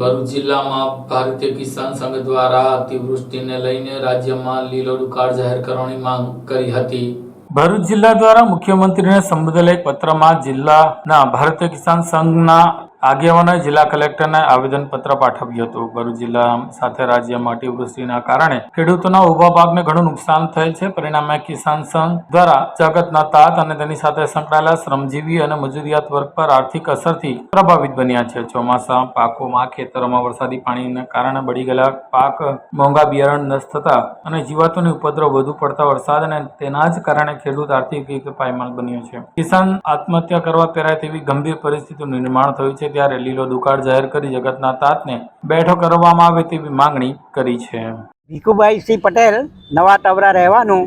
ભરૂચ જિલ્લામાં ભારતીય કિસાન સંઘ દ્વારા અતિવૃષ્ટિને લઈને રાજ્યમાં લીલો દુકાળ જાહેર કરવાની માંગ કરી હતી. ભરૂચ જિલ્લા દ્વારા મુખ્યમંત્રીને સંબોધેલા એક પત્રમાં જિલ્લાના ભારતીય કિસાન સંઘના આગેવાનોએ જિલ્લા કલેક્ટરને આવેદનપત્ર પાઠવ્યું હતું. ભરૂચ જિલ્લા સાથે રાજ્યમાં અતિવૃષ્ટિના કારણે ખેડૂતોના ઊભા પાકને ઘણું નુકસાન થયેલ છે. પરિણામે કિસાન સંઘ દ્વારા જગતના તાત અને તેની સાથે સંકળાયેલા શ્રમજીવી અને મજૂરિયાત વર્ગ પર આર્થિક અસરથી પ્રભાવિત બન્યા છે. ચોમાસા પાકોમાં ખેતરોમાં વરસાદી પાણીને કારણે બળી ગયેલા પાક મોંઘા બિયારણ નષ્ટ થતા અને જીવાતોની ઉપદ્રવ વધુ પડતા વરસાદ અને તેના જ કારણે ખેડૂત આર્થિક રીતે પાયમાલ બન્યો છે. કિસાન આત્મહત્યા કરવા પહેરાય તેવી ગંભીર પરિસ્થિતિનું નિર્માણ થયું છે. ત્યારે લીલો દુકાળ જાહેર કરી જગતના તાતને બેઠો કરવામાં આવે તેવી માંગણી કરી છે. ભીખુભાઈ સિંહ પટેલ, નવા ટવરા રહેવાનું,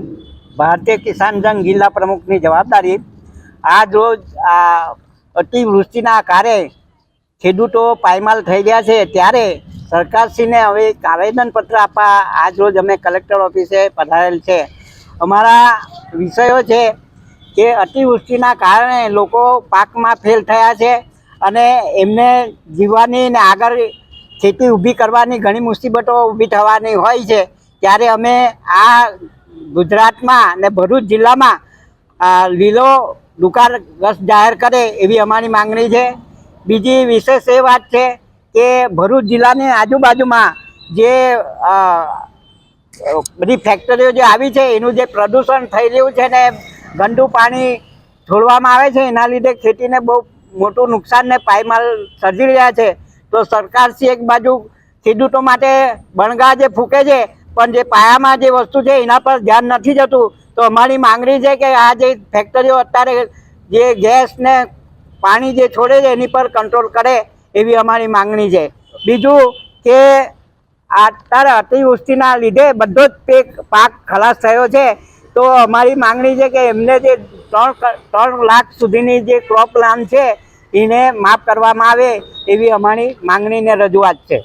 ભારતીય કિસાન સંઘ જિલ્લા પ્રમુખની જવાબદારી. આજ રોજ આ અતિવૃષ્ટિના કારણે ખેડૂતો પાયમાલ થઈ ગયા છે. ત્યારે સરકારશ્રીને હવે એક આવેદનપત્ર આપવા આજ રોજ અમે કલેક્ટર ઓફિસે પધારેલ છે. અમારા વિષયો છે કે અતિવૃષ્ટિના કારણે લોકો પાકમાં ફેલ થયા છે. અને એમને જીવવાની ને આગળ ખેતી ઊભી કરવાની ઘણી મુસીબતો ઊભી થવાની હોય છે. ત્યારે અમે આ ગુજરાતમાં ને ભરૂચ જિલ્લામાં લીલો દુકાળ રસ જાહેર કરે એવી અમારી માંગણી છે. બીજી વિશેષ એ વાત છે કે ભરૂચ જિલ્લાની આજુબાજુમાં જે બધી ફેક્ટરીઓ જે આવી છે, એનું જે પ્રદૂષણ થઈ રહ્યું છે ને ગંદુ પાણી છોડવામાં આવે છે, એના લીધે ખેતીને બહુ મોટું નુકસાન ને પાયમાલ સર્જી રહ્યા છે, તો સરકારશ્રી એક બાજુ ખેડૂતો માટે બણગા જે ફૂંકે છે, પણ જે પાયામાં જે વસ્તુ છે એના પર ધ્યાન નથી જતું, તો અમારી માંગણી છે કે આ જે ફેક્ટરીઓ અત્યારે જે ગેસ ને પાણી જે છોડે છે એની પર કંટ્રોલ કરે એવી અમારી માંગણી છે. બીજું કે અત્યારે અતિવૃષ્ટિના લીધે બધો જ પેક પાક ખલાસ થયો છે, તો અમારી માંગણી છે કે એમને જે ત્રણ ત્રણ લાખ સુધીની જે ક્રોપ લાન છે, એને માફ કરવામાં આવે એવી અમારી માંગણી ને રજૂઆત છે.